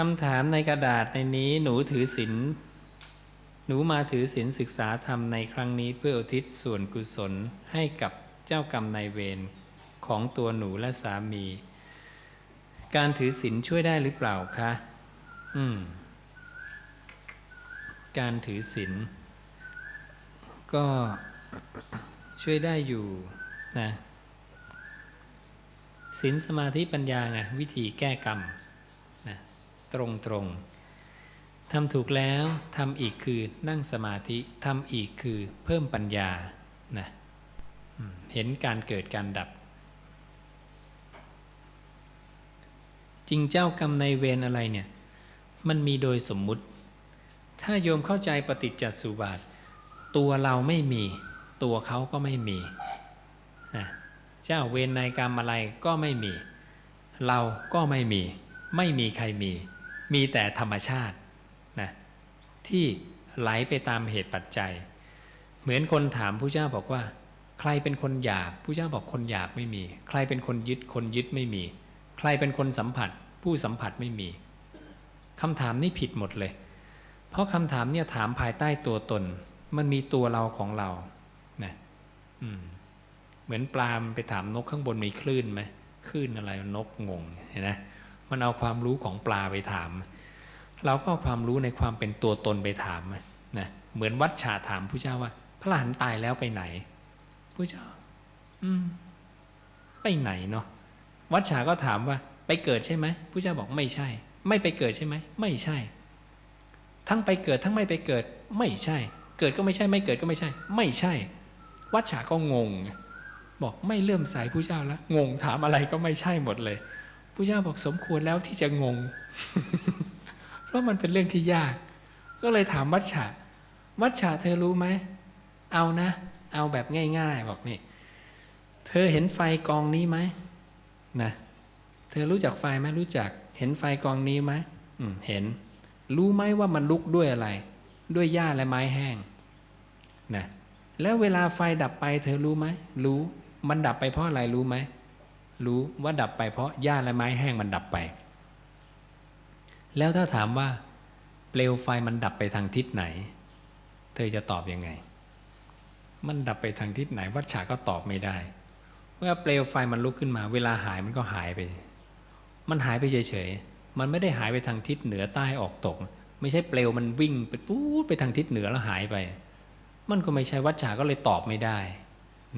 คำถามในกระดาษในนี้หนูถือศีลหนูมาถือศีลศึกษาธรรมในครั้งนี้เพื่ออุทิศส่วนกุศลให้กับเจ้ากรรมนายเวรของตัวหนูและสามี การถือศีลช่วยได้หรือเปล่าคะ อืม การถือศีลก็ช่วยได้อยู่นะศีลสมาธิปัญญาไงวิธีแก้กรรม ตรงตรงๆทำถูกแล้วทำอีกคือนั่งสมาธิทำอีกคือเพิ่มปัญญานะเห็นการเกิดการดับ จริงเจ้ากรรมในเวรอะไรเนี่ย มันมีโดยสมมุติ ถ้าโยมเข้าใจปฏิจจสุบาท ตัวเราไม่มี ตัวเขาก็ไม่มีนะเจ้าเวรในกรรมอะไรก็ไม่มี เราก็ไม่มี ไม่มีใครมี มีแต่ธรรมชาตินะที่ไหลไปตามเหตุปัจจัย เหมือนคนถามผู้เจ้าบอกว่า ใครเป็นคนอยากผู้เจ้าบอกคนอยากไม่มี ใครเป็นคนยึดคนยึดไม่มี ใครเป็นคนสัมผัส ผู้สัมผัสไม่มีคำถามนี่ผิดหมดเลย เพราะคำถามเนี่ยถามภายใต้ตัวตน มันมีตัวเราของเรานะอืมเหมือนปลามไปถามนกข้างบนมีคลื่นไหมคลื่นอะไรนกงงเห็นไหม มันเอาความรู้ของปลาไปถาม เราก็เอาความรู้ในความเป็นตัวตนไปถามนะเหมือนวัดฉาถามผู้เจ้าว่า พระหลานตายแล้วไปไหนผู้เจ้า อืม ไปไหนเนาะวัดฉาก็ถามว่า ไปเกิดใช่ไหมผู้เจ้าบอกไม่ใช่ ไม่ไปเกิดใช่ไหมไม่ใช่ ทั้งไปเกิดทั้งไม่ไปเกิด ไม่ใช่ เกิดก็ไม่ใช่ ไม่เกิดก็ไม่ใช่ ไม่ใช่ วัดฉาก็งง บอกไม่เลื่อมใสผู้เจ้าแล้วงงถามอะไรก็ไม่ใช่หมดเลย ผู้เจ้าบอกสมควรแล้วที่จะงง เพราะมันเป็นเรื่องที่ยาก ก็เลยถามวัดฉาวัดฉาเธอรู้ไหม เอานะ เอาแบบง่าย ๆ บอกนี่ เธอเห็นไฟกองนี้ไหมนะ เธอรู้จักไฟไหมรู้จัก เห็นไฟกองนี้ไหมอืมเห็น รู้ไหมว่ามันลุกด้วยอะไร ด้วยหญ้าและไม้แห้ง นะ แล้วเวลาไฟดับไป เธอรู้ไหม รู้ มันดับไปเพราะอะไรรู้ไหม รู้ว่าดับไปเพราะหญ้าและไม้แห้งมันดับไป แล้วถ้าถามว่า เปลวไฟมันดับไปทางทิศไหน เธอจะตอบยังไง มันดับไปทางทิศไหน วัดฉาก็ตอบไม่ได้เมื่อเปลวไฟมันลุกขึ้นมา เวลาหายมันก็หายไป มันหายไปเฉยๆ มันไม่ได้หายไปทางทิศเหนือใต้ออกตก ไม่ใช่เปลวมันวิ่งไปปู๊ไปทางทิศเหนือแล้วหายไป มันก็ไม่ใช่วัดฉาก็เลยตอบไม่ได้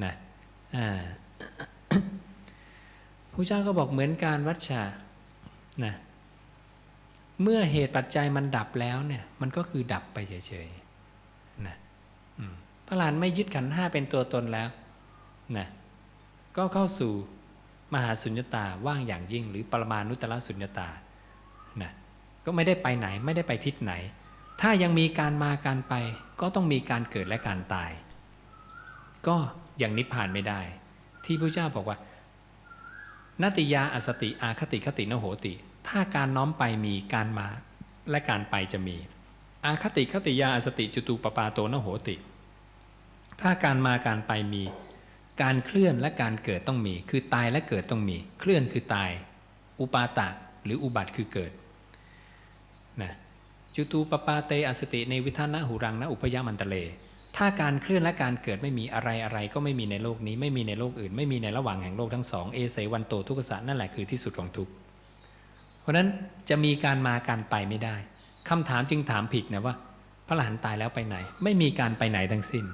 นะอ่า ผู้เจ้าก็บอกเหมือนการวัดฉานะเมื่อเหตุปัจจัยมันดับแล้วเนี่ย มันก็คือดับไปเฉยๆนะพระหลานไม่ยึดขันห้าเป็นตัวตนแล้วนะก็เข้าสู่มหาสุญญตาว่างอย่างยิ่ง หรือปรมานุตตรสุญญตานะก็ไม่ได้ไปไหนไม่ได้ไปทิศไหน ถ้ายังมีการมาการไป ก็ต้องมีการเกิดและการตาย ก็ยังนิพพานไม่ได้ ที่พระเจ้าบอกว่า นติยาอสติอาคติคตินโหติ ถ้าการน้อมไปมีการมาและการไปจะมี อาคติคติยาอสติจุตูปปาโตนโหติ ถ้าการมาการไปมี การเคลื่อนและการเกิดต้องมี คือตายและเกิดต้องมี เคลื่อนคือตาย อุปาตะหรืออุบัติคือเกิดนะจุตูปปาเตอสติในวิธานะหูรังนะอุปยามันตะเล ถ้าการเคลื่อนและการเกิดไม่มีอะไรอะไรก็ไม่มีในโลกนี้ ไม่มีในโลกอื่น ไม่มีในระหว่างแห่งโลกทั้งสองเอเสวันโตทุกขสะนั่นแหละคือที่สุดของทุกเพราะนั้นจะมีการมาการไปไม่ได้คำถามจึงถามผิดนะว่า พระหลานตายแล้วไปไหน ไม่มีการไปไหนทั้งสิ้น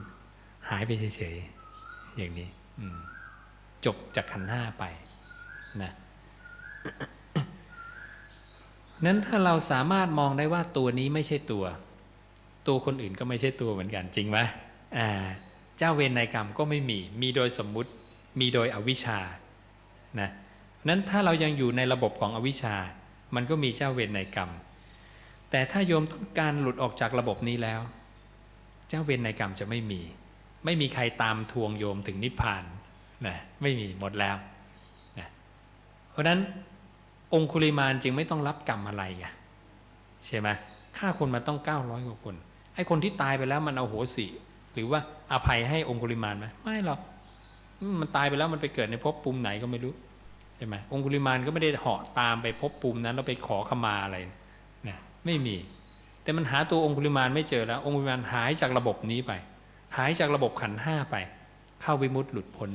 หายไปเฉยๆอย่างนี้จบจากขันธ์ห้าไปนะนั้นถ้าเราสามารถมองได้ว่าตัวนี้ไม่ใช่ตัว ตัวคนอื่นก็ไม่ใช่ตัวเหมือนกันจริงไหมอ่าเจ้าเวรในายกรรมก็ไม่มี มีโดยสมมุติ มีโดยอวิชชา นะนั้นถ้าเรายังอยู่ในระบบของอวิชชา มันก็มีเจ้าเวรในายกรรม แต่ถ้าโยมต้องการหลุดออกจากระบบนี้แล้ว เจ้าเวรในายกรรมจะไม่มี ไม่มีใครตามทวงโยมถึงนิพพาน นะ ไม่มีหมดแล้วนะเพราะฉะนั้นองคุลิมานจึงไม่ต้องรับกรรมอะไรไงใช่ไหมฆ่าคนมาต้อง 900กว่าคน ไอ้คนที่ตายไปแล้วมันเอาโหสิหรือว่าอภัยให้องคุลิมานไหมไม่หรอกมันตายไปแล้วมันไปเกิดในภพภูมิไหนก็ไม่รู้ใช่ไหมองคุลิมานก็ไม่ได้เหาะตามไปภพภูมินั้นแล้วไปขอขมาอะไรนะไม่มี แต่มันหาตัวองคุลิมานไม่เจอแล้ว องคุลิมานหายจากระบบนี้ไป หายจากระบบขันห้าไป เข้าวิมุตติหลุดพ้น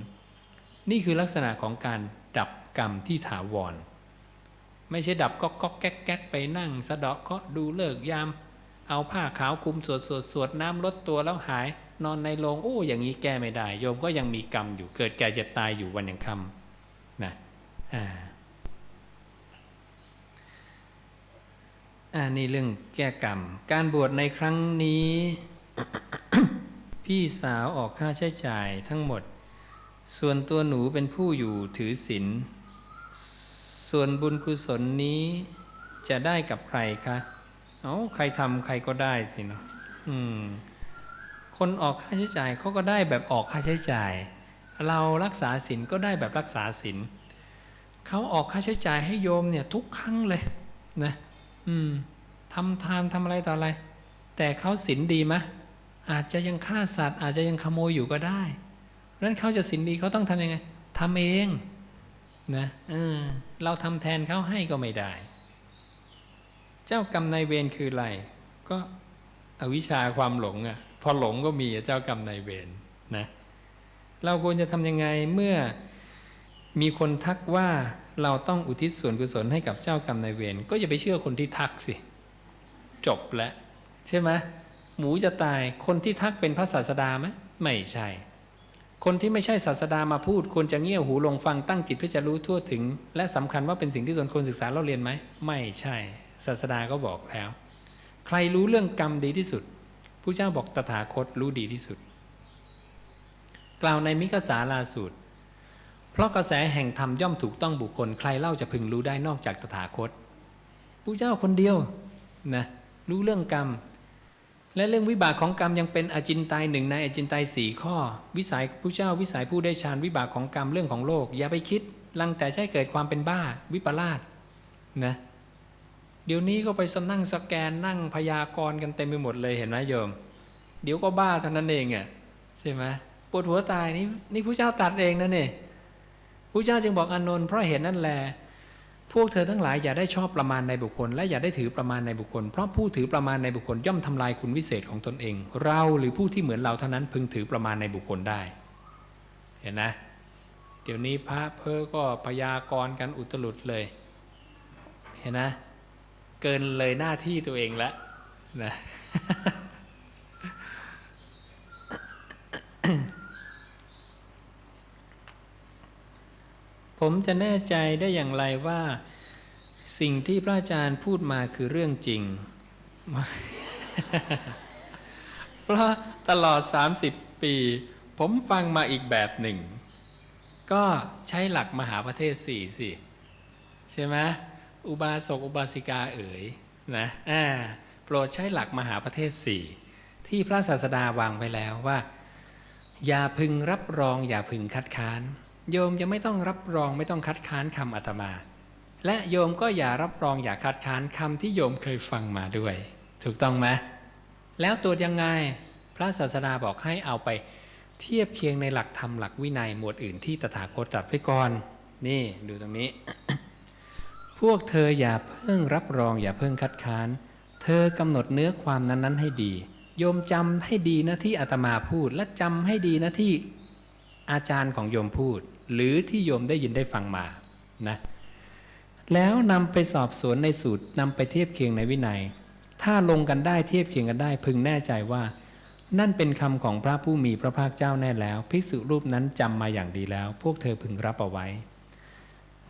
นี่คือลักษณะของการดับกรรมที่ถาวร ไม่ใช่ดับก็ก็แก๊กแก๊กไปนั่ง สะเดาะก็ดูเลิกยาม เอาผ้าขาวคลุมสวดสวดสวดน้ำลดตัวแล้วหาย นอนในโรงโอ้อย่างนี้แก้ไม่ได้ โยมก็ยังมีกรรมอยู่เกิดแก่เจ็บตายอยู่วันยังคำนะอ่าอ่านี่เรื่องแก้กรรม การบวชในครั้งนี้ พี่สาวออกค่าใช้จ่ายทั้งหมด ส่วนตัวหนูเป็นผู้อยู่ถือศีลส่วนบุญกุศลนี้จะได้กับใครคะ เอาใครทำใครก็ได้สิเนาะอืม คนออกค่าใช้จ่ายเขาก็ได้แบบออกค่าใช้จ่าย เรารักษาศีลก็ได้แบบรักษาศีลเขาออกค่าใช้จ่ายให้โยมเนี่ย ทุกครั้งเลย นะ อืมทำทานทำอะไรต่ออะไร แต่เขาศีลดีไหมอาจจะยังฆ่าสัตว์ อาจจะยังขโมยอยู่ก็ได้เพราะนั้นเขาจะศีลดีเขาต้องทำยังไงทำเอง นะเออเราทำแทนเขาให้ก็ไม่ได้ เจ้ากรรมนายเวรคืออะไร ก็อวิชชาความหลงอะ่ะพอหลงก็มีเจ้ากรรมนายเวรนะเราควรจะทำยังไงเมื่อมีคนทักว่าเราต้องอุทิศส่วนกุศลให้กับเจ้ากรรมนายเวรก็อย่าไปเชื่อคนที่ทักสิ จบแล้วใช่ไหมหมูจะตายคนที่ทักเป็นพระศาสดาไหมไม่ใช่ คนที่ไม่ใช่ศาสดามาพูดควรจะเงี่ยวหูลงฟังตั้งจิตเพื่อจะรู้ทั่วถึง และสำคัญว่าเป็นสิ่งที่ตนควรศึกษาเราเรียนไหมไม่ใช่ ศาสดาก็บอกแล้ว ใครรู้เรื่องกรรมดีที่สุดผู้เจ้าบอกตถาคตรู้ดีที่สุด กล่าวในมิกสาลาสูตร เพราะกระแสแห่งธรรมย่อมถูกต้องบุคคลใครเล่าจะพึงรู้ได้นอกจากตถาคตผู้เจ้าคนเดียวนะรู้เรื่องกรรม และเรื่องวิบากของกรรมยังเป็นอจินไตยหนึ่งในอจินไตยสี่ข้อ วิสัยผู้เจ้าวิสัยผู้ได้ฌานวิบากของกรรมเรื่องของโลก อย่าไปคิดลังแต่ใช่เกิดความเป็นบ้าวิปลาสนะ เดี๋ยวนี้ก็ไปสนั่งสแกนนั่งพยากรณ์กันเต็มไปหมดเลยเห็นไหมโยม เดี๋ยวก็บ้าเท่านั้นเองอะใช่ไหมปวดหัวตายนี่นี่ผู้เจ้าตัดเองนะเนี่ยผู้เจ้าจึงบอกอานนท์เพราะเห็นนั่นแหละพวกเธอทั้งหลายอย่าได้ชอบประมาณในบุคคล และอย่าได้ถือประมาณในบุคคล เพราะผู้ถือประมาณในบุคคลย่อมทำลายคุณวิเศษของตนเอง เราหรือผู้ที่เหมือนเราเท่านั้นพึงถือประมาณในบุคคลได้ เห็นนะ เดี๋ยวนี้พระเพอก็พยากรณ์กันอุตลุดเลย เห็นนะ เกินเลยหน้าที่ตัวเองแล้วนะผมจะแน่ใจได้อย่างไรว่า สิ่งที่พระอาจารย์พูดมาคือเรื่องจริง เพราะตลอด 30 ปี ผมฟังมาอีกแบบหนึ่ง ก็ใช้หลักมหาประเทศสี่สิ ใช่ไหม อุบาสกอุบาสิกาเอ๋ยนะอ่าโปรดใช้หลักมหาประเทศสี่ที่พระศาสดาวางไว้แล้วว่า อย่าพึงรับรองอย่าพึงคัดค้าน โยมจะไม่ต้องรับรองไม่ต้องคัดค้านคำอาตมา และโยมก็อย่ารับรองอย่าคัดค้านคำที่โยมเคยฟังมาด้วย ถูกต้องไหมแล้วตัวจยังไงพระศาสดาบอกให้เอาไปเทียบเคียงในหลักธรรมหลักวินัยหมวดอื่นที่ตถาคตตรัสไว้ก่อน นี่ดูตรงนี้ พวกเธออย่าเพิ่งรับรองอย่าเพิ่งคัดค้าน เธอกำหนดเนื้อความนั้น ๆ ให้ดี โยมจำให้ดีนะที่อาตมาพูด และจำให้ดีนะที่อาจารย์ของโยมพูด หรือที่โยมได้ยินได้ฟังมานะแล้วนำไปสอบสวนในสูตรนำไปเทียบเคียงในวินัย ถ้าลงกันได้เทียบเคียงกันได้ พึงแน่ใจว่า นั่นเป็นคำของพระผู้มีพระภาคเจ้าแน่แล้ว ภิกษุรูปนั้นจำมาอย่างดีแล้ว พวกเธอพึงรับเอาไว้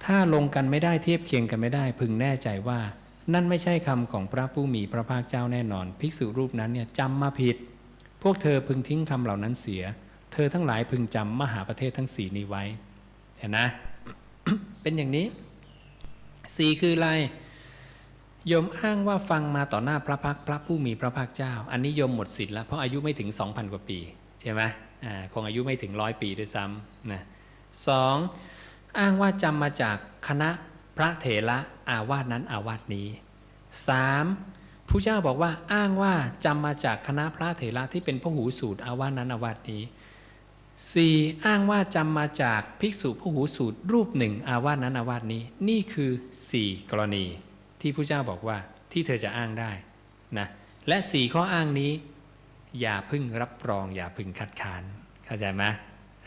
ถ้าลงกันไม่ได้เทียบเคียงกันไม่ได้ พึงแน่ใจว่า นั่นไม่ใช่คำของพระผู้มีพระภาคเจ้าแน่นอน ภิกษุรูปนั้นเนี่ยจำมาผิด พวกเธอพึงทิ้งคำเหล่านั้นเสีย เธอทั้งหลายพึงจำมหาประเทศทั้งสีนี้ไว้ เห็นนะ เป็นอย่างนี้สี่คืออะไรโยมอ้างว่าฟังมาต่อหน้าพระพักพระผู้มีพระภาคเจ้า อันนี้โยมหมดสิทธิ์แล้วเพราะอายุไม่ถึง 2,000 กว่าปี ใช่ไหมอ่าคงอายุไม่ถึงร้อยปีด้วยซ้ำนะสอง อ้างว่าจำมาจากคณะพระเถระอาวาสนั้นอาวาสนี้สามผู้เจ้าบอกว่าอ้างว่าจำมาจากคณะพระเถระที่เป็นพหูสูตรอาวาสนั้นอาวาสนี้สี่อ้างว่าจำมาจากภิกษุผู้หูสูตรรูปหนึ่งอาวาสนั้นอาวาสนี้ นี่คือสี่กรณีที่พระเจ้าบอกว่าที่เธอจะอ้างได้นะและสี่ข้ออ้างนี้ อย่าพึ่งรับรอง อย่าพึ่งคัดค้านเข้าใจไหม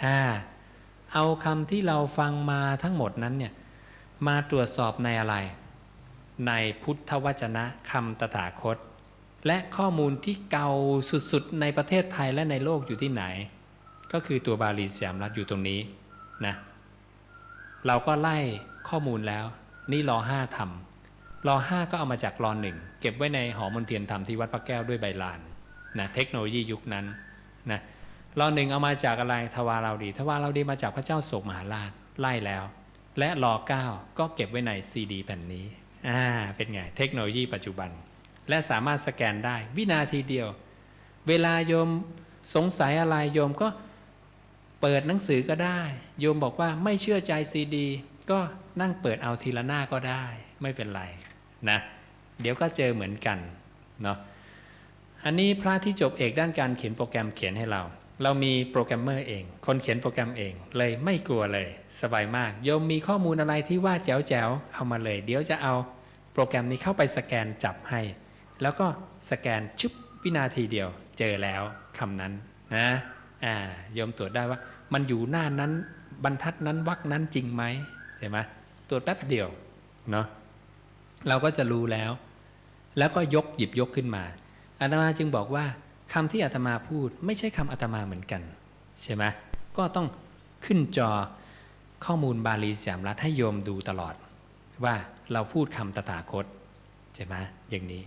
อ่า เอาคำที่เราฟังมาทั้งหมดนั้นเนี่ยมาตรวจสอบในอะไร ในพุทธวจนะคำตถาคต และข้อมูลที่เก่าสุดๆ ในประเทศไทยและในโลกอยู่ที่ไหน ก็คือตัวบาลีสยามรัฐอยู่ตรงนี้นะเราก็ไล่ข้อมูลแล้ว นี่รอห้าทำรอห้าก็เอามาจากรอหนึ่งเก็บไว้ในหอมนเทียนธรรมที่วัดพระแก้วด้วยใบลานนะเทคโนโลยียุคนั้นนะ รอหนึ่งเอามาจากอะไรทวาเราดีทวาเราดีมาจากพระเจ้าโศกมหาราชไล่แล้ว และรอเก้าก็เก็บไว้ในซีดีแผ่นนี้อ่าเป็นไง เทคโนโลยีปัจจุบัน และสามารถสแกนได้ วินาทีเดียว เวลาโยมสงสัยอะไรโยมก็เปิดหนังสือก็ได้ โยมบอกว่าไม่เชื่อใจซีดี ก็นั่งเปิดเอาทีละหน้าก็ได้ ไม่เป็นไรนะ เดี๋ยวก็เจอเหมือนกันเนาะอันนี้พระที่จบเอกด้านการเขียนโปรแกรมเขียนให้เรา เรามีโปรแกรมเมอร์เอง คนเขียนโปรแกรมเอง เลยไม่กลัวเลย สบายมากโยมมีข้อมูลอะไรที่ว่าแจ๋วแจ๋วเอามาเลย เดี๋ยวจะเอาโปรแกรมนี้เข้าไปสแกนจับให้ แล้วก็สแกนชุบวินาทีเดียว เจอแล้วคำนั้นนะอ่าโยมตรวจได้ว่า มันอยู่หน้านั้นบรรทัดนั้นวรรคนั้นจริงไหมใช่ไหมตรวจแป๊บเดียวเนาะเราก็จะรู้แล้ว แล้วก็ยกหยิบยกขึ้นมาอาตมาจึงบอกว่า คำที่อาตมาพูดไม่ใช่คำอาตมาเหมือนกัน ใช่ไหมก็ต้องขึ้นจอข้อมูลบาลีสยามรัฐให้โยมดูตลอด ว่าเราพูดคำตถาคต ใช่ไหมอย่างนี้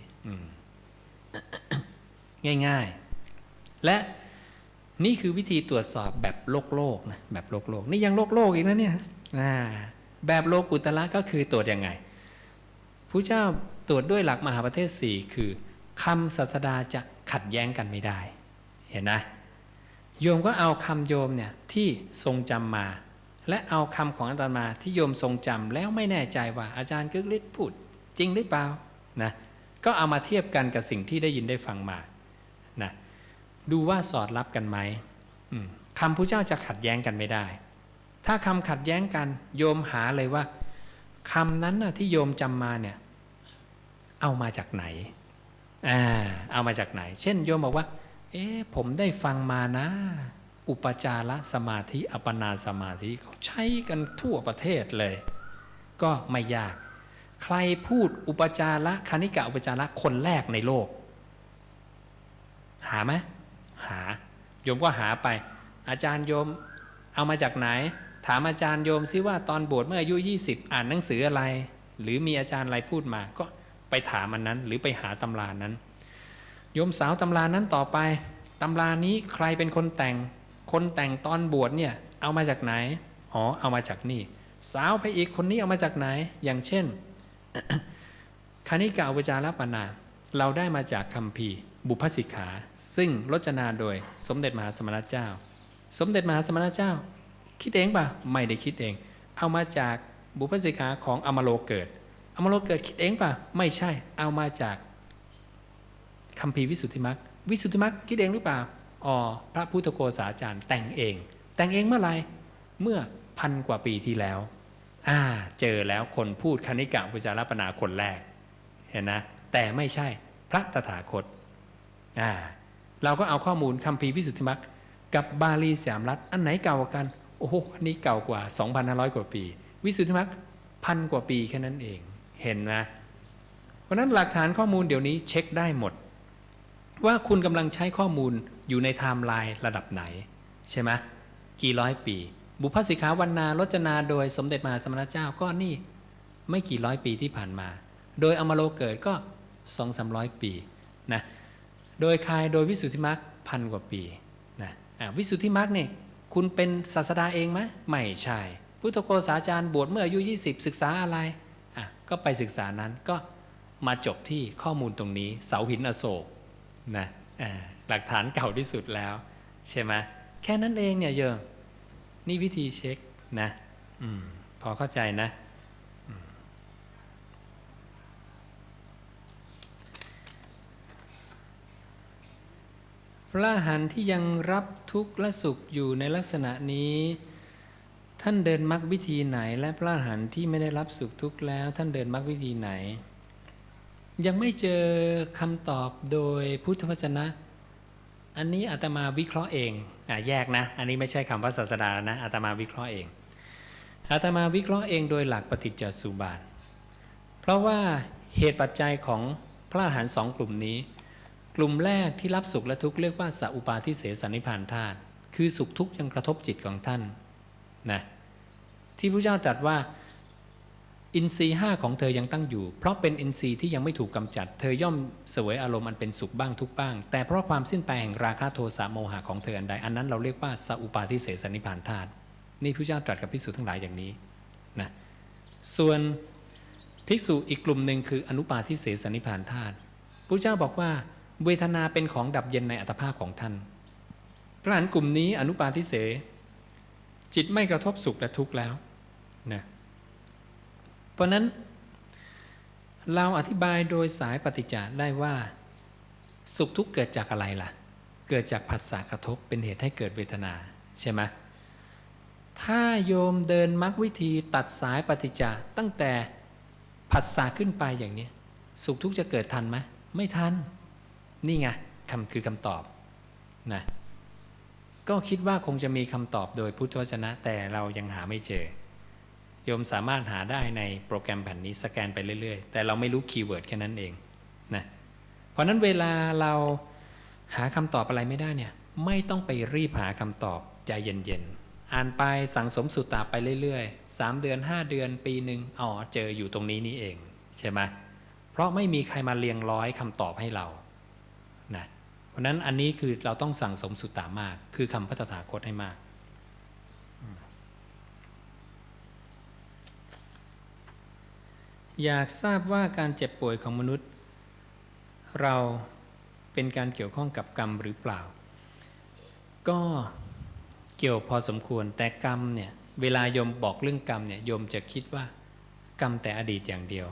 ง่ายๆ และนี่คือวิธีตรวจสอบแบบโลกโลกนะแบบโลกโลกนี่ยังโลกโลกอีกนะเนี่ยแบบโลกุตละก็คือตรวจยังไงพระเจ้าตรวจด้วยหลักมหาประเทศสี่คือคำศาสดาจะ ขัดแย้งกันไม่ได้ เห็นนะโยมก็เอาคำโยมเนี่ยที่ทรงจำมา และเอาคำของอาจารย์มาที่โยมทรงจำแล้วไม่แน่ใจว่าอาจารย์กึกฤทธิ์พูดจริงหรือเปล่านะก็เอามาเทียบกันกับสิ่งที่ได้ยินได้ฟังมานะดูว่าสอดรับกันไหมมคำพระเจ้าจะขัดแย้งกันไม่ได้ ถ้าคำขัดแย้งกัน โยมหาเลยว่าคำนั้นน่ะที่โยมจำมาเนี่ย เอามาจากไหน อ่าเอามาจากไหน เช่นโยมบอกว่า เอ๊ะผมได้ฟังมานะ อุปจารสมาธิ อัปนาสมาธิเขาใช้กันทั่วประเทศเลย ก็ไม่ยาก ใครพูดอุปจาระคณิกะอุปจาระคนแรกในโลก หาไหมหาโยมก็หาไป อาจารย์โยมเอามาจากไหน ถามอาจารย์โยมซิว่าตอนบวชเมื่ออายุ 20 อ่านหนังสืออะไร หรือมีอาจารย์อะไรพูดมาก็ ไปถามมันนั้น หรือไปหาตำรานั้นโยมสาวตำรานั้นต่อไปตำรานี้ใครเป็นคนแต่ง คนแต่งตอนบวชเนี่ยเอามาจากไหนอ๋อเอามาจากนี่ สาวไปอีกคนนี้เอามาจากไหน อย่างเช่นคณิกาอุปจารปนา เราได้มาจากคำพีบุพสิกขา ซึ่งรจนาโดยสมเด็จมหาสมณเจ้า สมเด็จมหาสมณเจ้า คิดเองป่ะ ไม่ได้คิดเอง เอามาจากบุพสิกขาของอมโลเกิด อมโลเกิดคิดเองป่ะ ไม่ใช่ เอามาจากคำพีวิสุทธิมรรควิสุทธิมรรคคิดเองหรือเปล่าอ๋อพระพุทธโฆษาจารย์แต่งเอง แต่งเองเมื่อไหร่เมื่อพันกว่าปีที่แล้วอ่าเจอแล้วคนพูดคณิกะปุจารปนาคนแรกเห็นนะแต่ไม่ใช่พระตถาคตอ่าเราก็เอาข้อมูลคัมภีวิสุทธิมรรคกับบาลีสยามรัฐอันไหนเก่ากว่ากันโอ้โหอันนี้เก่ากว่า 2,500 กว่าปี วิสุทธิมรรคพันกว่าปีแค่นั้นเอง เห็นนะเพราะนั้นหลักฐานข้อมูลเดี๋ยวนี้เช็คได้หมด ว่าคุณกำลังใช้ข้อมูลอยู่ในไทม์ไลน์ระดับไหน ใช่ไหมกี่ร้อยปี บุพสิกขาวันนารจนาโดยสมเด็จมหาสมณเจ้าก็นี่ไม่กี่ร้อยปีที่ผ่านมา โดยอมโลเกิดก็สองสามร้อยปีนะโดยคายโดยวิสุทธิมรรคพันกว่าปีนะะวิสุทธิมรรคเนี่ยคุณเป็นศาสดาเองไหมไม่ใช่ พุทธโฆษาจารย์บวชเมื่ออายุ 20 ศึกษาอะไร อะก็ไปศึกษานั้นก็มาจบที่ข้อมูลตรงนี้ เสาหินอโศกนะหลักฐานเก่าที่สุดแล้ว ใช่ไหมแค่นั้นเองเนี่ยโยมนี่วิธีเช็คนะอพอเข้าใจนะพระหันที่ยังรับทุกข์และสุขอยู่ในลักษณะนี้ ท่านเดินมรรควิธีไหน และพระอรหันต์ที่ไม่ได้รับสุขทุกข์แล้ว ท่านเดินมรรควิธีไหน ยังไม่เจอคำตอบโดยพุทธวจนะ อันนี้อาตมาวิเคราะห์เองอะแยกนะ อันนี้ไม่ใช่คำว่าศาสดานะอาตมาวิเคราะห์เองอาตมาวิเคราะห์เองโดยหลักปฏิจจสุบาท เพราะว่าเหตุปัจจัยของพระอรหันต์สองกลุ่มนี้ กลุ่มแรกที่รับสุขและทุกข์เรียกว่าสัอุปาทิเสสนิพานธาตุคือสุขทุกข์ยังกระทบจิตของท่านนะ ที่พระเจ้าตรัสว่าอินทรีย์ห้าของเธอยังตั้งอยู่ เพราะเป็นอินทรีย์ที่ยังไม่ถูกกำจัด เธอย่อมเสวยอารมณ์อันเป็นสุขบ้างทุกบ้าง แต่เพราะความสิ้นไปแห่งราคะโทสะโมหะของเธออันใด อันนั้นเราเรียกว่าสัอุปาทิเสสนิพานธาตุนี่พระเจ้าตรัสกับภิกษุทั้งหลายอย่างนี้นะส่วนภิกษุอีกกลุ่มหนึ่งคืออนุปาทิเสสนิพานธาตุพระเจ้าบอกว่าเวทนาเป็นของดับเย็นในอัตภาพของท่านพระอรหันกลุ่มนี้อนุปาทิเสจิตไม่กระทบสุขและทุกข์แล้ว นะเพราะนั้น เราอธิบายโดยสายปฏิจจาได้ว่า สุขทุกข์เกิดจากอะไรล่ะ เกิดจากผัสสะกระทบเป็นเหตุให้เกิดเวทนาใช่ไหมถ้าโยมเดินมรรควิธีตัดสายปฏิจจาตั้งแต่ผัสสะขึ้นไปอย่างนี้ สุขทุกข์จะเกิดทันไหมไม่ทัน นี่ไงคำคือคำตอบนะก็คิดว่าคงจะมีคำตอบโดยพุทธวจนะ แต่เรายังหาไม่เจอ โยมสามารถหาได้ในโปรแกรมแผ่นนี้สแกนไปเรื่อย ๆ แต่เราไม่รู้คีย์เวิร์ดแค่นั้นเองนะเพราะนั้นเวลาเราหาคำตอบอะไรไม่ได้เนี่ยไม่ต้องไปรีบหาคำตอบใจเย็นๆ อ่านไปสั่งสมสุตตาไปเรื่อยๆ 3 เดือน 5 เดือนปีหนึ่งอ๋อเจออยู่ตรงนี้นี่เองใช่ไหมเพราะไม่มีใครมาเรียงร้อยคำตอบให้เรานะเพราะนั้นอันนี้คือเราต้องสั่งสมสุตตามาก คือคำพัฒถาคตให้มาก อยากทราบว่าการเจ็บป่วยของมนุษย์ เราเป็นการเกี่ยวข้องกับกรรมหรือเปล่า ก็เกี่ยวพอสมควรแต่กรรมเนี่ยเวลาโยมบอกเรื่องกรรมเนี่ยโยมจะคิดว่ากรรมแต่อดีตอย่างเดียว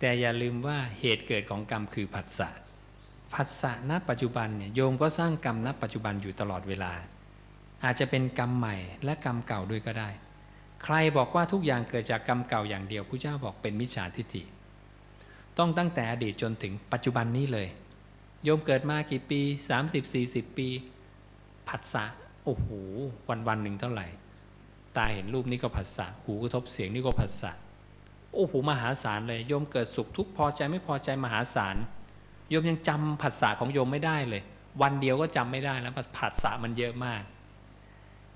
แต่อย่าลืมว่าเหตุเกิดของกรรมคือผัสสะผัสสะณปัจจุบันเนี่ยโยมก็สร้างกรรมณปัจจุบันอยู่ตลอดเวลา อาจจะเป็นกรรมใหม่และกรรมเก่าด้วยก็ได้ ใครบอกว่าทุกอย่างเกิดจากกรรมเก่าอย่างเดียวผู้เจ้าบอกเป็นมิจฉาทิฏฐิ ต้องตั้งแต่อดีตจนถึงปัจจุบันนี้เลย โยมเกิดมากี่ปี 30-40 ปี ผัสสะโอ้โหวันวันหนึ่งเท่าไหร่ ตาเห็นรูปนี้ก็ผัสสะหูกระทบเสียงนี่ก็ผัสสะโอ้โหมหาศาลเลยโยมเกิดสุขทุกพอใจไม่พอใจมหาศาลโยมยังจำผัสสะของโยมไม่ได้เลย วันเดียวก็จำไม่ได้แล้วผัสสะมันเยอะมาก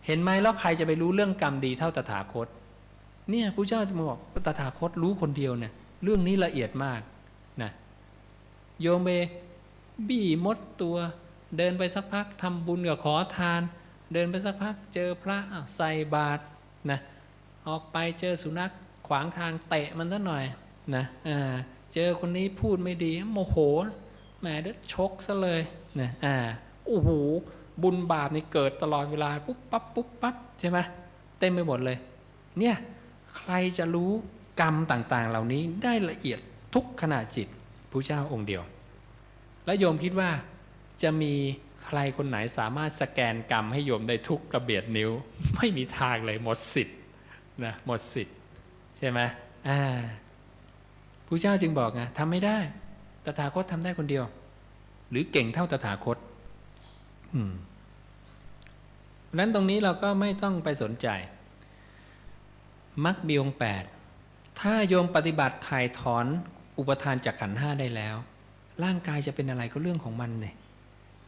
เห็นไหมแล้วใครจะไปรู้เรื่องกรรมดีเท่าตถาคต เนี่ยพระเจ้าจะมาบอกตถาคตรู้คนเดียวเนี่ยเรื่องนี้ละเอียดมากนะโยมไปบี้มดตัว เดินไปสักพักทำบุญกับขอทาน เดินไปสักพักเจอพระใส่บาตรนะออกไปเจอสุนัขขวางทางเตะมันซะหน่อยนะอ่าเจอคนนี้พูดไม่ดีโมโหแหมเด็ชกซะเลยนะอ่าโอ้โห บุญบาปนี่เกิดตลอดเวลาปุ๊บปั๊บปุ๊บปั๊บใช่ไหมเต็มไปหมดเลย เนี่ยใครจะรู้กรรมต่างๆ เหล่านี้ได้ละเอียดทุกขณะจิตผู้เจ้าองค์เดียว แล้วโยมคิดว่าจะมีใครคนไหนสามารถสแกนกรรมให้โยมได้ทุกระเบียดนิ้ว ไม่มีทางเลยหมดสิทธิ์นะหมดสิทธิ์ใช่ไหมอ่าผู้เจ้าจึงบอกไงทำไม่ได้ตถาคตทำได้คนเดียว หรือเก่งเท่าตถาคต อืม เพราะนั้นตรงนี้เราก็ไม่ต้องไปสนใจมักมีองแปดถ้าโยมปฏิบัติถ่ายถอนอุปทานจากขันห้าได้แล้ว ร่างกายจะเป็นอะไรก็เรื่องของมันเนี่ย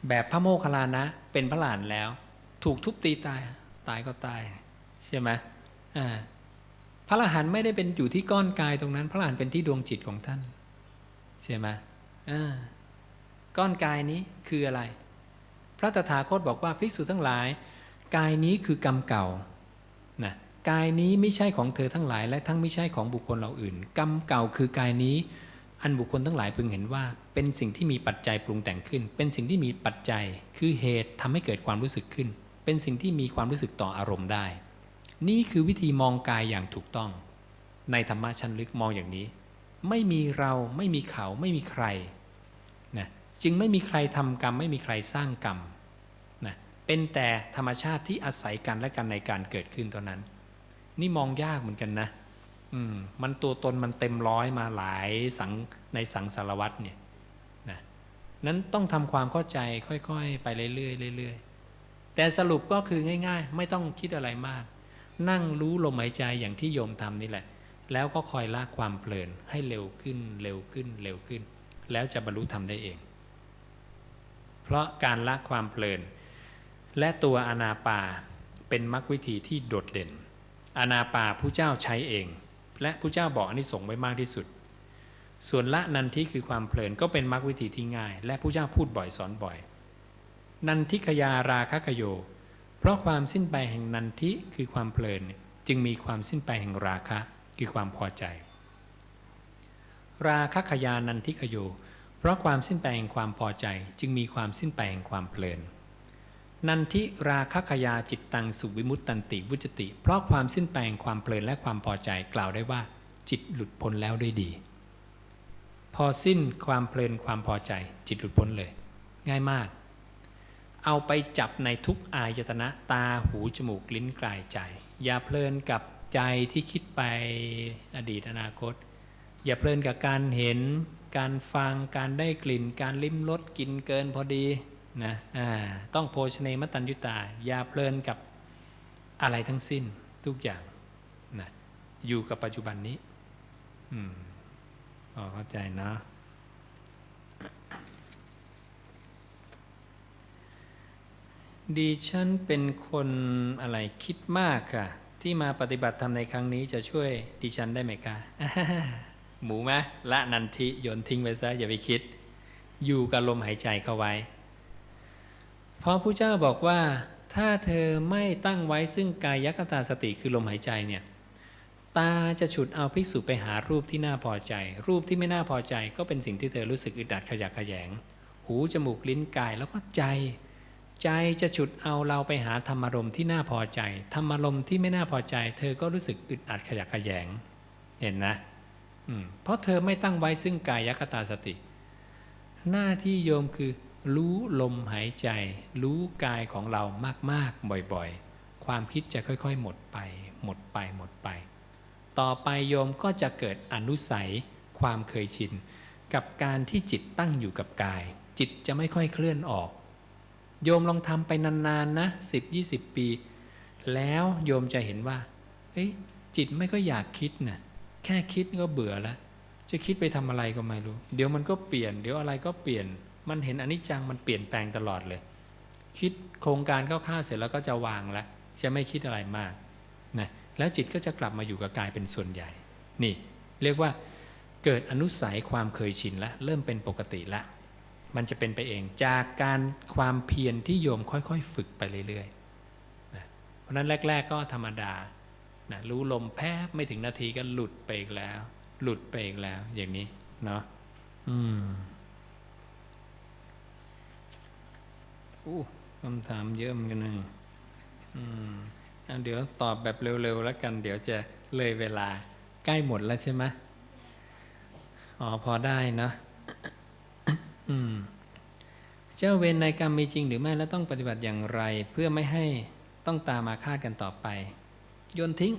แบบพระโมคคัลลานะ เป็นพระหลานแล้ว ถูกทุบตีตายตายก็ตายใช่ไหมอ่าพระอรหันต์ไม่ได้เป็นอยู่ที่ก้อนกายตรงนั้น พระอรหันต์เป็นที่ดวงจิตของท่านใช่ไหมอ่าก้อนกายนี้คืออะไร พระตถาคตบอกว่าภิกษุทั้งหลาย กายนี้คือกรรมเก่านะกายนี้ไม่ใช่ของเธอทั้งหลาย และทั้งไม่ใช่ของบุคคลเราอื่น กรรมเก่าคือกายนี้ อันบุคคลทั้งหลายพึงเห็นว่า เป็นสิ่งที่มีปัจจัยปรุงแต่งขึ้น เป็นสิ่งที่มีปัจจัยคือเหตุทำให้เกิดความรู้สึกขึ้น เป็นสิ่งที่มีความรู้สึกต่ออารมณ์ได้ นี่คือวิธีมองกายอย่างถูกต้อง ในธรรมะชั้นลึกมองอย่างนี้ ไม่มีเราไม่มีเขาไม่มีใครนะจึงไม่มีใครทำกรรม ไม่มีใครสร้างกรรม เป็นแต่ธรรมชาติที่อาศัยกันและกันในการเกิดขึ้นเท่านั้น นี่มองยากเหมือนกันนะอืมมันตัวตนมันเต็มร้อยมาหลายสังในสังสารวัตรเนี่ยนะนั้นต้องทำความเข้าใจค่อยๆ ไปเรื่อยๆเรื่อยๆแต่สรุปก็คือง่าย ๆ ไม่ต้องคิดอะไรมาก นั่งรู้ลมหายใจอย่างที่โยมทำนี่แหละ แล้วก็คอยละความเพลินให้เร็วขึ้นเร็วขึ้นเร็วขึ้น แล้วจะบรรลุธรรมได้เอง เพราะการละความเพลิน และตัวอนาปาเป็นมรรควิธีที่โดดเด่น อนาปาผู้เจ้าใช้เอง และผู้เจ้าบอกอันนี้ส่งส์ไว้มากที่สุด ส่วนละนันทิคือความเพลินก็เป็นมรรควิธีที่ง่าย และผู้เจ้าพูดบ่อยสอนบ่อย นันทิขยาราคะขโย เพราะความสิ้นไปแห่งนันทิคือความเพลินจึงมีความสิ้นไปแห่งราคะคือความพอใจ ราคะขยานันทิขโย เพราะความสิ้นไปแห่งความพอใจจึงมีความสิ้นไปแห่งความเพลิน นันทิราคขยาจิตตังสุวิมุตตันติวุจติ เพราะความสิ้นไปแห่งความเพลินและความพอใจกล่าวได้ว่า จิตหลุดพ้นแล้วด้วยดี พอสิ้นความเพลินความพอใจ จิตหลุดพ้นเลย ง่ายมาก เอาไปจับในทุกอายตนะตาหูจมูกลิ้นกลายใจ อย่าเพลินกับใจที่คิดไปอดีตอนาคต อย่าเพลินกับการเห็น การฟังการได้กลิ่น การลิ้มรสกินเกินพอดี นะต้องโภชเนมตัญยุตาอย่าเพลินกับอะไรทั้งสิ้นทุกอย่างนะอยู่กับปัจจุบันนี้ อืมพอเข้าใจนะดิฉันเป็นคนอะไรคิดมากค่ะ ที่มาปฏิบัติธรรมในครั้งนี้จะช่วยดิฉันได้ไหมคะหมูไหมละนันทิโยนทิ้งไปซะอย่าไปคิด อยู่กับลมหายใจเข้าไว้ เพราะผู้เจ้าบอกว่าถ้าเธอไม่ตั้งไว้ซึ่งกายคตาสติคือลมหายใจเนี่ยตาจะฉุดเอาภิกษุไปหารูปที่น่าพอใจ รูปที่ไม่น่าพอใจ ก็เป็นสิ่งที่เธอรู้สึกอึดอัดขยะแขยง หูจมูกลิ้นกายแล้วก็ใจ ใจจะฉุดเอาเราไปหาธรรมารมณ์ที่น่าพอใจ ธรรมารมณ์ที่ไม่น่าพอใจ เธอก็รู้สึกอึดอัดขยะแขยง เห็นนะเพราะเธอไม่ตั้งไว้ซึ่งกายคตาสติ หน้าที่โยมคือ รู้ลมหายใจ รู้กายของเรามากๆ บ่อยๆ ความคิดจะค่อยๆ หมดไป หมดไปหมดไป ต่อไปโยมก็จะเกิดอนุสัยความเคยชิน กับการที่จิตตั้งอยู่กับกาย จิตจะไม่ค่อยเคลื่อนออก โยมลองทำไปนานๆนะ10 20 ปี แล้วโยมจะเห็นว่าจิตไม่ก็อยากคิดนะแค่คิดก็เบื่อแล้ว จะคิดไปทำอะไรก็ไม่รู้ เดี๋ยวมันก็เปลี่ยน เดี๋ยวอะไรก็เปลี่ยน มันเห็นอนิจจังมันเปลี่ยนแปลงตลอดเลย คิดโครงการคร่าวๆเสร็จแล้วก็จะวางแล้วจะไม่คิดอะไรมากนะแล้วจิตก็จะกลับมาอยู่กับกายเป็นส่วนใหญ่ นี่ เรียกว่าเกิดอนุสัยความเคยชินแล้วเริ่มเป็นปกติแล้วมันจะเป็นไปเองจากการความเพียรที่โยมค่อยๆ ฝึกไปเรื่อยๆนะเพราะฉะนั้นแรก ๆ ก็ธรรมดานะรู้ลมแพบไม่ถึงนาทีก็หลุดไปอีกแล้ว หลุดไปอีกแล้ว อย่างนี้เนาะอืม อู้คำถามเยอะเหมือนกันนะอืมอะเดี๋ยวตอบแบบเร็วๆแล้วกัน เดี๋ยวจะเลยเวลาใกล้หมดแล้วใช่ไหมอ๋อพอได้เนอะอืมเจ้าเวรในกรรมมีจริงหรือไม่และต้องปฏิบัติอย่างไร เพื่อไม่ให้ต้องตามมาคาดกันต่อไป โยนทิ้ง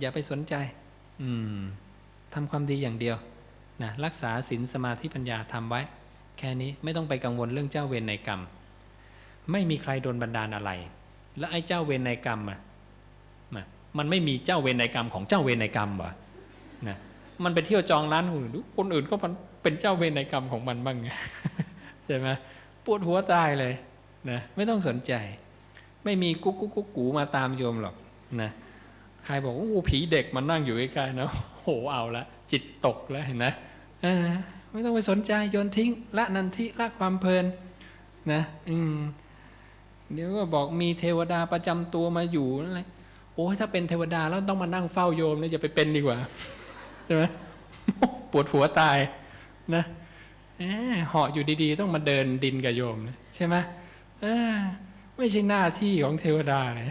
อย่าไปสนใจ อืมทำความดีอย่างเดียวนะรักษาศีลสมาธิปัญญาทำไว้ แค่นี้ไม่ต้องไปกังวลเรื่องเจ้าเวรในกรรม ไม่มีใครโดนบันดาลอะไร แล้วไอ้เจ้าเวรในกรรมอะมันไม่มีเจ้าเวรในกรรมของเจ้าเวรในกรรมวะนะมันไปเที่ยวจองร้านคนอื่นคนอื่นก็เป็นเจ้าเวรในกรรมของมันบ้างไงใช่ไหมปวดหัวตายเลยนะไม่ต้องสนใจ ไม่มีกุ๊กกุ๊กกุ๊กกูมาตามโยมหรอกนะใครบอกว่าผีเด็กมันนั่งอยู่ใกล้ๆนะโหเอาละจิตตกแล้วเห็นไหมไม่ต้องไปสนใจโยนทิ้งละนันทิละความเพลินนะ อืม เดี๋ยวก็บอกมีเทวดาประจำตัวมาอยู่อะไรโอ้ยถ้าเป็นเทวดาแล้วต้องมานั่งเฝ้าโยมเนี่ยจะไปเป็นดีกว่าใช่ไหมปวดหัวตายนะเออเหาะอยู่ดีๆ ต้องมาเดินดินกับโยมนะใช่ไหมเออ ไม่ใช่หน้าที่ของเทวดาเลย